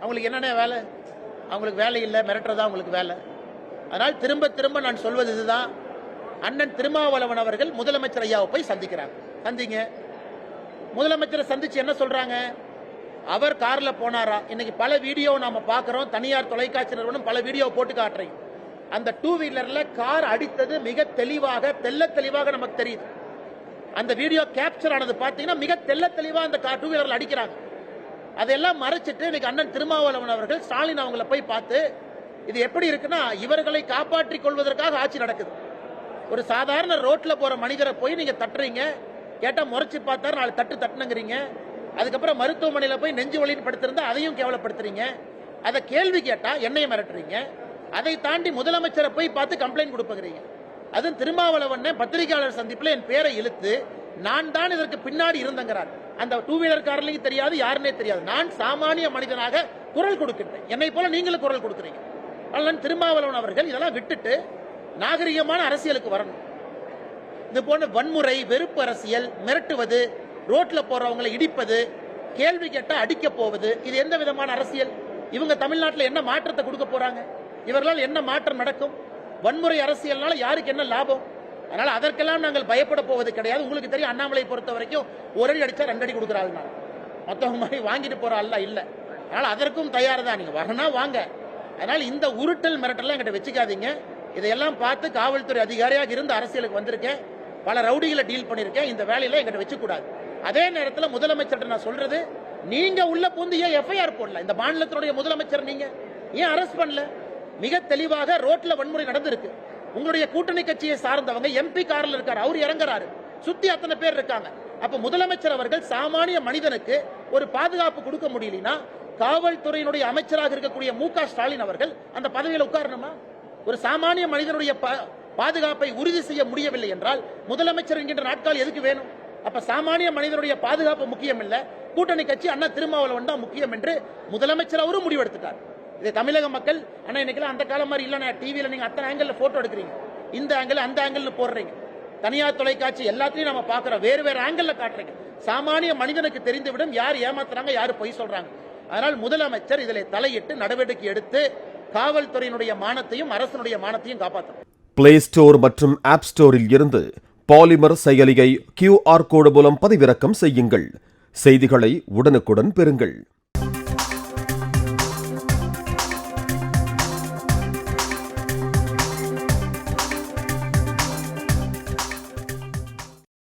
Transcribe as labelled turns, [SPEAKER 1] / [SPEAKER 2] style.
[SPEAKER 1] அவங்களுக்கு என்னென்ன வேலை? அவங்களுக்கு வேலை இல்லை மிரட்டுறதா அவங்களுக்கு வேலை. அதனால் திரும்ப திரும்ப நான் சொல்வது இதுதான். அண்ணன் திருமாவளவன் அவர்கள் முதலமைச்சர் ஐயாவை போய் சந்திக்கிறாங்க சந்திங்க. முதலமைச்சரை சந்திச்சு என்ன சொல்றாங்க? அவர் கார்ல போனாரா? இன்னைக்கு பல வீடியோ நாம பாக்குறோம் தனியார் தொலைக்காட்சி நிறுவனம் பல வீடியோ போட்டு காட்டுறீங்க அந்த டூ வீலர்ல கார் அடித்தது மிக தெளிவாக தெள்ள தெளிவாக நமக்கு தெரியுது. அந்த வீடியோ கேப்சர் ஆனது பாத்தீங்கன்னா மிக தெல்ல தெளிவா அந்த கார் டூ வீலர்ல அடிக்கிறாங்க. அதெல்லாம் மறைச்சிட்டு இன்னைக்கு அண்ணன் திருமாவளவன் அவர்கள் ஸ்டாலின் அவங்கள போய் பார்த்து இது எப்படி இருக்குன்னா இவர்களை காப்பாற்றிக் கொள்வதற்காக ஆட்சி நடக்குது. ஒரு சாதாரண ரோட்ல போற மனிதரை போய் நீங்க தட்டுறீங்க கேட்டா முறைச்சு பார்த்தா நாலு தட்டு தட்டுனுங்கிறீங்க. அதுக்கப்புறம் மருத்துவமனையில போய் நெஞ்சு வழின்னு படுத்திருந்தா அதையும் கேவலப்படுத்துறீங்க. அதை கேள்வி கேட்டா என்னைய மிரட்டுறீங்க. அதை தாண்டி முதலமைச்சரை போய் பார்த்து கம்ப்ளைண்ட் கொடுப்பீங்க அதுவும் திருமாவளவன் பத்திரிகையாளர் சந்திப்பில் என் பேரை இழுத்து நான் தான் இதற்கு பின்னாடி இருந்தங்கிறார். அந்த டூ வீலர்காரர்லையும் தெரியாது யாருன்னே தெரியாது. நான் சாமானிய மனிதனாக குரல் கொடுக்கின்றேன். என்னை போல நீங்களும் குரல் கொடுக்குறீங்க. அல்லன் திருமாவளவன் அவர்கள் இதெல்லாம் விட்டுட்டு நாகரிகமான அரசியலுக்கு வரணும். இது போன்ற வன்முறை வெறுப்பு அரசியல் மிரட்டுவது ரோட்ல போறவங்களை இடிப்பது கேள்வி கேட்டா அடிக்க போவது இது எந்த விதமான அரசியல்? இவங்க தமிழ்நாட்டில் என்ன மாற்றத்தை கொடுக்க போறாங்க? இவர்களால் என்ன மாற்றம் நடக்கும்? வன்முறை அரசியல்னால யாருக்கு என்ன லாபம்? அதனால அதற்கெல்லாம் நாங்கள் பயப்பட போவது கிடையாது. உங்களுக்கு தெரியும் அண்ணாமலை பொறுத்த வரைக்கும் ஒரு அடி அடிச்சா ரெண்டு அடி கொடுக்குறாள் நான் மற்றவங்க மாதிரி வாங்கிட்டு போகிற அல்ல இல்லை. அதனால அதற்கும் தயார் தான் நீங்க வரனா வாங்க. அதனால இந்த உருட்டல் மிரட்டல்லாம் எங்கிட்ட வச்சுக்காதீங்க. இதையெல்லாம் பார்த்து காவல்துறை அதிகாரியாக இருந்து அரசியலுக்கு வந்திருக்கேன். பல ரவுடிகளை டீல் பண்ணியிருக்கேன் இந்த வேலையில எங்கிட்ட வச்சுக்கூடாது. அதே நேரத்தில் முதலமைச்சர்கிட்ட நான் சொல்றது நீங்க உள்ள பூந்து ஏன் எஃப்ஐஆர் போடல? இந்த மாநிலத்தினுடைய முதலமைச்சர் நீங்க ஏன் அரெஸ்ட் பண்ணல? மிக தெளிவாக ரோட்ல வன்முறை நடந்திருக்கு. உங்களுடைய கூட்டணி கட்சியை சார்ந்தவங்க எம்பி காரில் இருக்காரு அவர் இறங்குறாரு. சுத்தி அத்தனை பேர் இருக்காங்க. அப்ப முதலமைச்சர் அவர்கள் சாமானிய மனிதனுக்கு ஒரு பாதுகாப்பு கொடுக்க முடியலனா காவல்துறையினுடைய அமைச்சராக இருக்கக்கூடிய மு ஸ்டாலின் அவர்கள் அந்த பதவியில் உட்காரணுமா? ஒரு சாமானிய மனிதனுடைய பாதுகாப்பை உறுதி செய்ய முடியவில்லை என்றால் முதலமைச்சர் என்கின்ற நாட்கால் எதுக்கு வேணும்? அப்ப சாமானிய மனிதனுடைய பாதுகாப்பு முக்கியம் இல்ல கூட்டணி கட்சி அண்ணா திருமாவளவன் தான் முக்கியம் என்று முதலமைச்சர் அவரும் முடிவெடுத்துட்டார். இதை தமிழக மக்கள் ஆனால் இன்னைக்கெல்லாம் அந்த காலம் மாதிரி இல்லைண்ணா. டிவியில் நீங்கள் அத்தனை ஆங்கிளில் ஃபோட்டோ எடுக்கிறீங்க. இந்த ஆங்கிள் அந்த ஆங்கிள்னு போடுறீங்க. தனியார் தொலைக்காட்சி எல்லாத்தையும் நம்ம பார்க்குறோம் வேறு வேறு ஆங்கிளில் காட்டுறீங்க. சாமானிய மனிதனுக்கு தெரிந்துவிடும் யார் ஏமாத்துறாங்க யார் பொய் சொல்றாங்க. அதனால் முதலமைச்சர் இதில் தலையிட்டு நடவடிக்கை எடுத்து காவல்துறையினுடைய மானத்தையும் அரசனுடைய மானத்தையும் காப்பாற்றும்
[SPEAKER 2] பிளே ஸ்டோர் மற்றும் ஆப் ஸ்டோரில் இருந்து பாலிமர் செயலியை கியூஆர் கோடு மூலம் பதிவிறக்கம் செய்யுங்கள். செய்திகளை உடனுக்குடன் பெறுங்கள்.